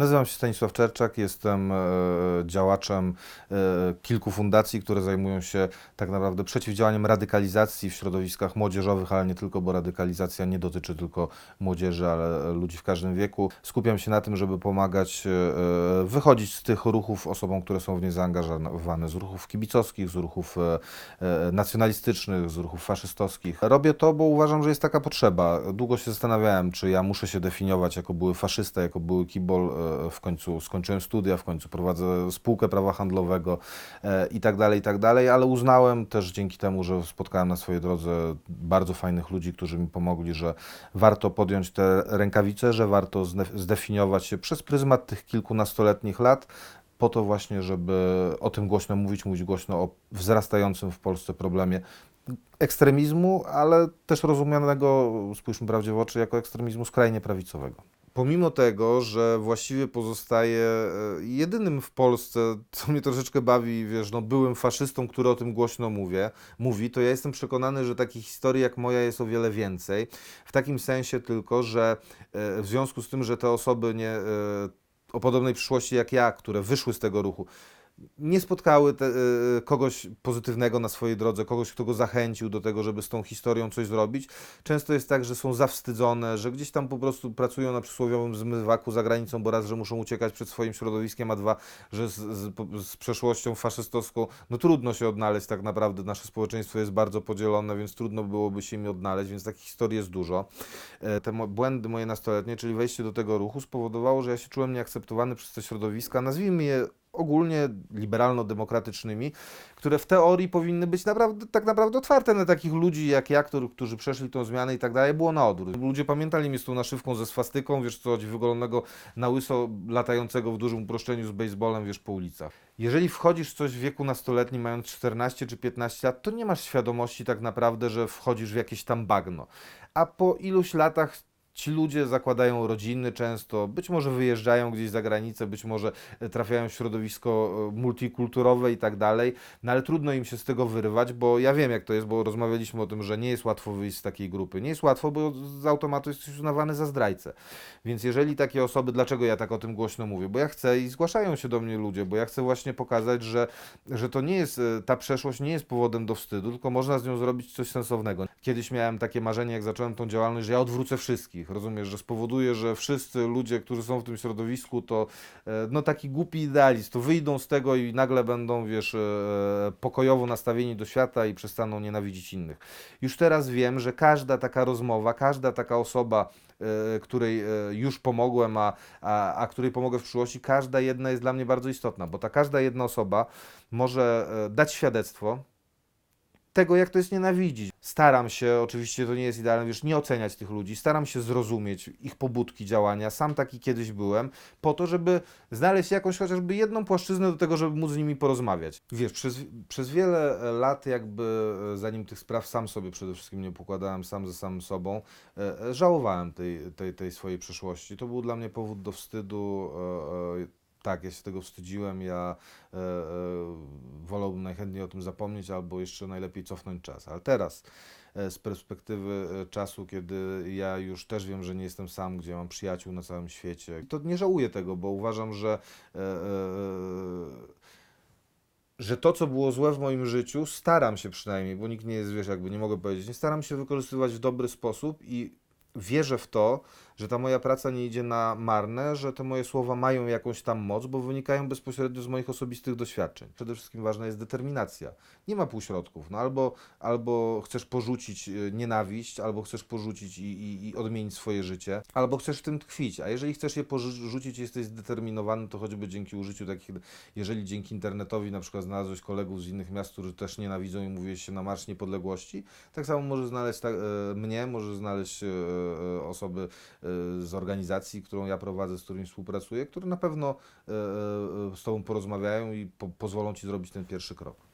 Nazywam się Stanisław Czerczak, jestem e, działaczem e, kilku fundacji, które zajmują się tak naprawdę przeciwdziałaniem radykalizacji w środowiskach młodzieżowych, ale nie tylko, bo radykalizacja nie dotyczy tylko młodzieży, ale ludzi w każdym wieku. Skupiam się na tym, żeby pomagać e, wychodzić z tych ruchów osobom, które są w nie zaangażowane, z ruchów kibicowskich, z ruchów nacjonalistycznych, z ruchów faszystowskich. Robię to, bo uważam, że jest taka potrzeba. Długo się zastanawiałem, czy ja muszę się definiować jako były faszysta, jako były kibol. W końcu skończyłem studia, w końcu prowadzę spółkę prawa handlowego e, i tak dalej, i tak dalej, ale uznałem też dzięki temu, że spotkałem na swojej drodze bardzo fajnych ludzi, którzy mi pomogli, że warto podjąć te rękawice, że warto zdefiniować się przez pryzmat tych kilkunastoletnich lat, po to właśnie, żeby o tym głośno mówić, mówić głośno o wzrastającym w Polsce problemie ekstremizmu, ale też rozumianego, spójrzmy prawdzie w oczy, jako ekstremizmu skrajnie prawicowego. Pomimo tego, że właściwie pozostaje e, jedynym w Polsce, co mnie troszeczkę bawi, wiesz, no byłym faszystą, który o tym głośno mówię, mówi, to ja jestem przekonany, że takich historii jak moja jest o wiele więcej. W takim sensie tylko, że e, w związku z tym, że te osoby nie, e, o podobnej przyszłości jak ja, które wyszły z tego ruchu, nie spotkały te, e, kogoś pozytywnego na swojej drodze, kogoś, kto go zachęcił do tego, żeby z tą historią coś zrobić. Często jest tak, że są zawstydzone, że gdzieś tam po prostu pracują na przysłowiowym zmywaku za granicą, bo raz, że muszą uciekać przed swoim środowiskiem, a dwa, że z, z, z przeszłością faszystowską, no trudno się odnaleźć tak naprawdę. Nasze społeczeństwo jest bardzo podzielone, więc trudno byłoby się im odnaleźć, więc takich historii jest dużo. E, Te mo- błędy moje nastoletnie, czyli wejście do tego ruchu spowodowało, że ja się czułem nieakceptowany przez te środowiska, nazwijmy je ogólnie liberalno-demokratycznymi, które w teorii powinny być naprawdę, tak naprawdę otwarte na takich ludzi jak ja, którzy, którzy przeszli tą zmianę i tak dalej, było na odwrót. Ludzie pamiętali mnie z tą naszywką ze swastyką, wiesz co wygolonego na łyso, latającego w dużym uproszczeniu z baseballem, wiesz, po ulicach. Jeżeli wchodzisz w coś w wieku nastoletnim, mając 14 czy 15 lat, to nie masz świadomości tak naprawdę, że wchodzisz w jakieś tam bagno. A po iluś latach Ci ludzie zakładają rodziny często, być może wyjeżdżają gdzieś za granicę, być może e, trafiają w środowisko e, multikulturowe i tak dalej, no ale trudno im się z tego wyrwać, bo ja wiem jak to jest, bo rozmawialiśmy o tym, że nie jest łatwo wyjść z takiej grupy. Nie jest łatwo, bo z automatu jesteś uznawany za zdrajcę. Więc jeżeli takie osoby, dlaczego ja tak o tym głośno mówię? Bo ja chcę i zgłaszają się do mnie ludzie, bo ja chcę właśnie pokazać, że, że to nie jest, e, ta przeszłość nie jest powodem do wstydu, tylko można z nią zrobić coś sensownego. Kiedyś miałem takie marzenie, jak zacząłem tą działalność, że ja odwrócę wszystkich, rozumiesz, że spowoduję, że wszyscy ludzie, którzy są w tym środowisku, to e, no taki głupi idealizm, to wyjdą z tego i nagle będą, wiesz, e, pokojowo nastawieni do świata i przestaną nienawidzić innych. Już teraz wiem, że każda taka rozmowa, każda taka osoba, e, której już pomogłem, a, a, a której pomogę w przyszłości, każda jedna jest dla mnie bardzo istotna, bo ta każda jedna osoba może dać świadectwo tego, jak to jest nienawidzić. Staram się, oczywiście to nie jest idealne, wiesz, nie oceniać tych ludzi, staram się zrozumieć ich pobudki działania. Sam taki kiedyś byłem, po to, żeby znaleźć jakąś chociażby jedną płaszczyznę do tego, żeby móc z nimi porozmawiać. Wiesz, przez, przez wiele lat, jakby e, zanim tych spraw sam sobie przede wszystkim nie pokładałem, sam ze samym sobą, e, e, żałowałem tej, tej, tej swojej przeszłości. To był dla mnie powód do wstydu. tak, ja się tego wstydziłem, ja wolałbym najchętniej o tym zapomnieć, albo jeszcze najlepiej cofnąć czas. Ale teraz, e, z perspektywy e, czasu, kiedy ja już też wiem, że nie jestem sam, gdzie mam przyjaciół na całym świecie, to nie żałuję tego, bo uważam, że. E, że to, co było złe w moim życiu, staram się przynajmniej, bo nikt nie jest, wiesz, jakby nie mogę powiedzieć, nie staram się wykorzystywać w dobry sposób i wierzę w to, że ta moja praca nie idzie na marne, że te moje słowa mają jakąś tam moc, bo wynikają bezpośrednio z moich osobistych doświadczeń. Przede wszystkim ważna jest determinacja. Nie ma półśrodków. No albo, albo chcesz porzucić y, nienawiść, albo chcesz porzucić i, i, i odmienić swoje życie, albo chcesz w tym tkwić. A jeżeli chcesz je porzucić jesteś zdeterminowany, to choćby dzięki użyciu takich, jeżeli dzięki internetowi na przykład znalazłeś kolegów z innych miast, którzy też nienawidzą i mówiłeś się na Marsz Niepodległości, tak samo może znaleźć tak, e, mnie, może znaleźć e, e, osoby e, z organizacji, którą ja prowadzę, z którymi współpracuję, które na pewno e, e, z Tobą porozmawiają i po, pozwolą Ci zrobić ten pierwszy krok.